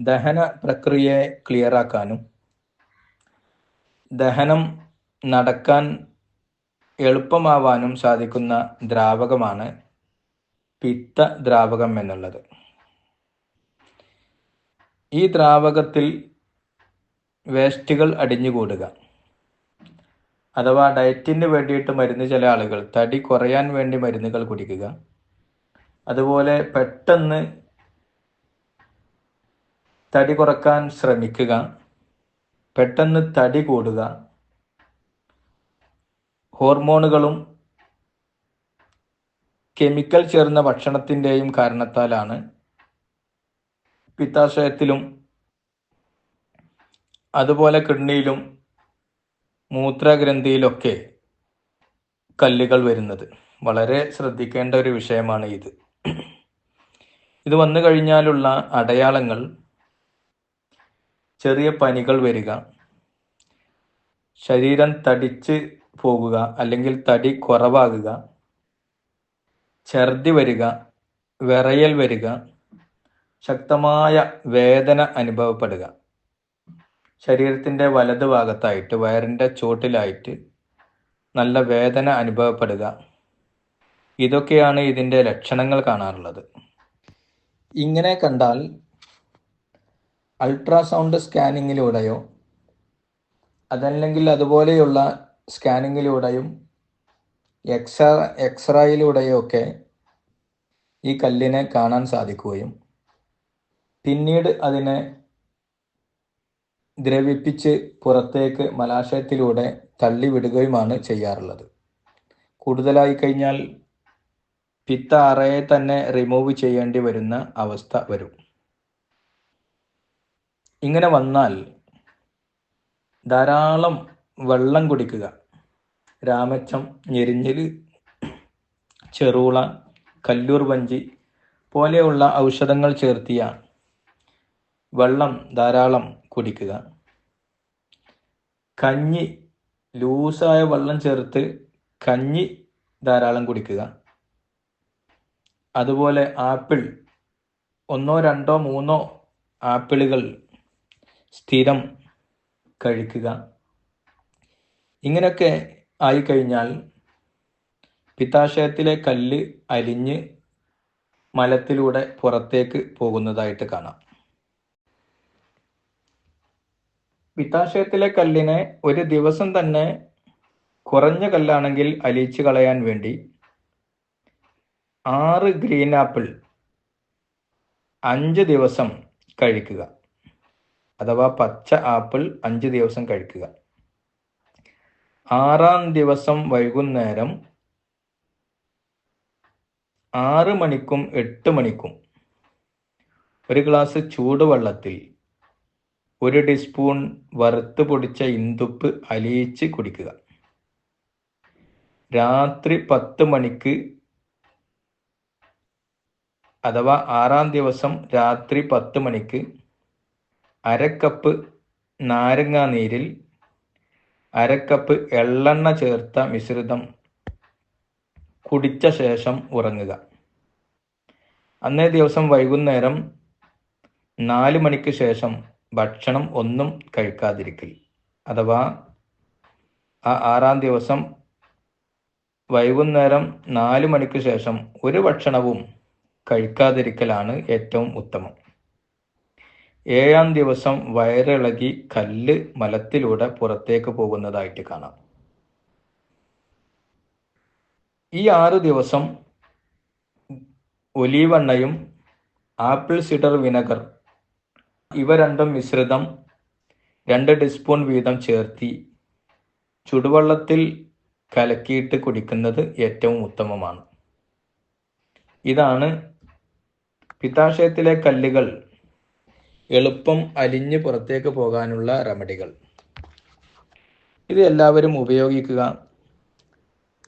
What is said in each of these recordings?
ദഹന പ്രക്രിയയെ ക്ലിയറാക്കാനും ദഹനം നടക്കാൻ എളുപ്പമാവാനും സാധിക്കുന്ന ദ്രാവകമാണ് പിത്ത ദ്രാവകം എന്നുള്ളത്. ഈ ദ്രാവകത്തിൽ വേസ്റ്റുകൾ അടിഞ്ഞുകൂടുക. അഥവാ ഡയറ്റിന് വേണ്ടിയിട്ട് മരുന്ന് ചില ആളുകൾ തടി കുറയാൻ വേണ്ടി മരുന്നുകൾ കുടിക്കുക. അതുപോലെ പെട്ടെന്ന് തടി കുറയ്ക്കാൻ ശ്രമിക്കുക. പെട്ടെന്ന് തടി കൂടുക. ഹോർമോണുകളും കെമിക്കൽ ചേർന്ന ഭക്ഷണത്തിന്റെയും കാരണത്താലാണ് പിത്താശയത്തിലും അതുപോലെ കിഡ്നിയിലും മൂത്രഗ്രന്ഥിയിലൊക്കെ കല്ലുകൾ വരുന്നത്. വളരെ ശ്രദ്ധിക്കേണ്ട ഒരു വിഷയമാണ് ഇത്. ഇത് വന്നു കഴിഞ്ഞാലുള്ള അടയാളങ്ങൾ ചെറിയ പനികൾ വരിക. ശരീരം തടിച്ച് പോകുക അല്ലെങ്കിൽ തടി കുറവാകുക. ഛർദി വരിക വിറയൽ വരിക ശക്തമായ വേദന അനുഭവപ്പെടുക. ശരീരത്തിന്റെ വലത് ഭാഗത്തായിട്ട് വയറിന്റെ ചോട്ടിലായിട്ട് നല്ല വേദന അനുഭവപ്പെടുക. ഇതൊക്കെയാണ് ഇതിന്റെ ലക്ഷണങ്ങൾ കാണാറുള്ളത്. ഇങ്ങനെ കണ്ടാൽ അൾട്രാസൗണ്ട് സ്കാനിങ്ങിലൂടെയോ അതല്ലെങ്കിൽ അതുപോലെയുള്ള സ്കാനിങ്ങിലൂടെയും എക്സ എക്സ്റേയിലൂടെയോ ഒക്കെ ഈ കല്ലിനെ കാണാൻ സാധിക്കുകയും പിന്നീട് അതിനെ ദ്രവിപ്പിച്ച് പുറത്തേക്ക് മലാശയത്തിലൂടെ തള്ളിവിടുകയുമാണ് ചെയ്യാറുള്ളത്. കൂടുതലായി കഴിഞ്ഞാൽ പിത്ത അറയെ തന്നെ റിമൂവ് ചെയ്യേണ്ടി വരുന്ന അവസ്ഥ വരും. ഇങ്ങനെ വന്നാൽ ധാരാളം വെള്ളം കുടിക്കുക. രാമച്ചം ഞെരിഞ്ഞിൽ ചെറുള കല്ലൂർ വഞ്ചി പോലെയുള്ള ഔഷധങ്ങൾ ചേർത്തിയ വെള്ളം ധാരാളം കുടിക്കുക. കഞ്ഞി ലൂസായ വെള്ളം ചേർത്ത് കഞ്ഞി ധാരാളം കുടിക്കുക. അതുപോലെ ആപ്പിൾ ഒന്നോ രണ്ടോ മൂന്നോ ആപ്പിളുകൾ സ്ഥിരം കഴിക്കുക. ഇങ്ങനെയൊക്കെ ആയിക്കഴിഞ്ഞാൽ പിത്താശയത്തിലെ കല്ല് അലിഞ്ഞ് മലത്തിലൂടെ പുറത്തേക്ക് പോകുന്നതായിട്ട് കാണാം. പിത്താശയത്തിലെ കല്ലിനെ ഒരു ദിവസം തന്നെ കുറഞ്ഞ കല്ലാണെങ്കിൽ അലിയിച്ച് കളയാൻ വേണ്ടി ആറ് ഗ്രീൻ ആപ്പിൾ അഞ്ച് ദിവസം കഴിക്കുക. അഥവാ പച്ച ആപ്പിൾ അഞ്ച് ദിവസം കഴിക്കുക. ആറാം ദിവസം വൈകുന്നേരം ആറ് മണിക്കും എട്ട് മണിക്കും ഒരു ഗ്ലാസ് ചൂടുവെള്ളത്തിൽ ഒരു ടീസ്പൂൺ വറുത്ത് പൊടിച്ച ഇന്തുപ്പ് അലിയിച്ച് കുടിക്കുക. രാത്രി പത്ത് മണിക്ക് അഥവാ ആറാം ദിവസം രാത്രി പത്ത് മണിക്ക് അരക്കപ്പ് നാരങ്ങാ നീരിൽ അരക്കപ്പ് എള്ളെണ്ണ ചേർത്ത മിശ്രിതം കുടിച്ച ശേഷം ഉറങ്ങുക. അന്നേ ദിവസം വൈകുന്നേരം നാല് മണിക്ക് ശേഷം ഭക്ഷണം ഒന്നും കഴിക്കാതിരിക്കൽ. അഥവാ ആ ആറാം ദിവസം വൈകുന്നേരം നാല് മണിക്ക് ശേഷം ഒരു ഭക്ഷണവും കഴിക്കാതിരിക്കലാണ് ഏറ്റവും ഉത്തമം. ഏഴാം ദിവസം വയറിളകി കല്ല് മലത്തിലൂടെ പുറത്തേക്ക് പോകുന്നതായിട്ട് കാണാം. ഈ ആറ് ദിവസം ഒലീവെണ്ണയും ആപ്പിൾ സിഡർ വിനെഗർ ഇവ രണ്ടും മിശ്രിതം രണ്ട് ടീസ്പൂൺ വീതം ചേർത്തി ചുടുവെള്ളത്തിൽ കലക്കിയിട്ട് കുടിക്കുന്നത് ഏറ്റവും ഉത്തമമാണ്. ഇതാണ് പിത്താശയത്തിലെ കല്ലുകൾ. എളുപ്പം അലിഞ്ഞ് പുറത്തേക്ക് പോകാനുള്ള റെമഡികൾ. ഇത് എല്ലാവരും ഉപയോഗിക്കുക.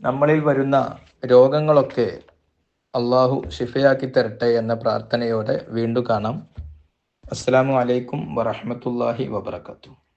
നമ്മളിൽ വരുന്ന രോഗങ്ങളൊക്കെ അള്ളാഹു ഷിഫയാക്കി തരട്ടെ എന്ന പ്രാർത്ഥനയോടെ വീണ്ടും കാണാം. അസ്സാം വലൈക്കും വറഹമത്തല്ലാഹി വബർക്കാത്തു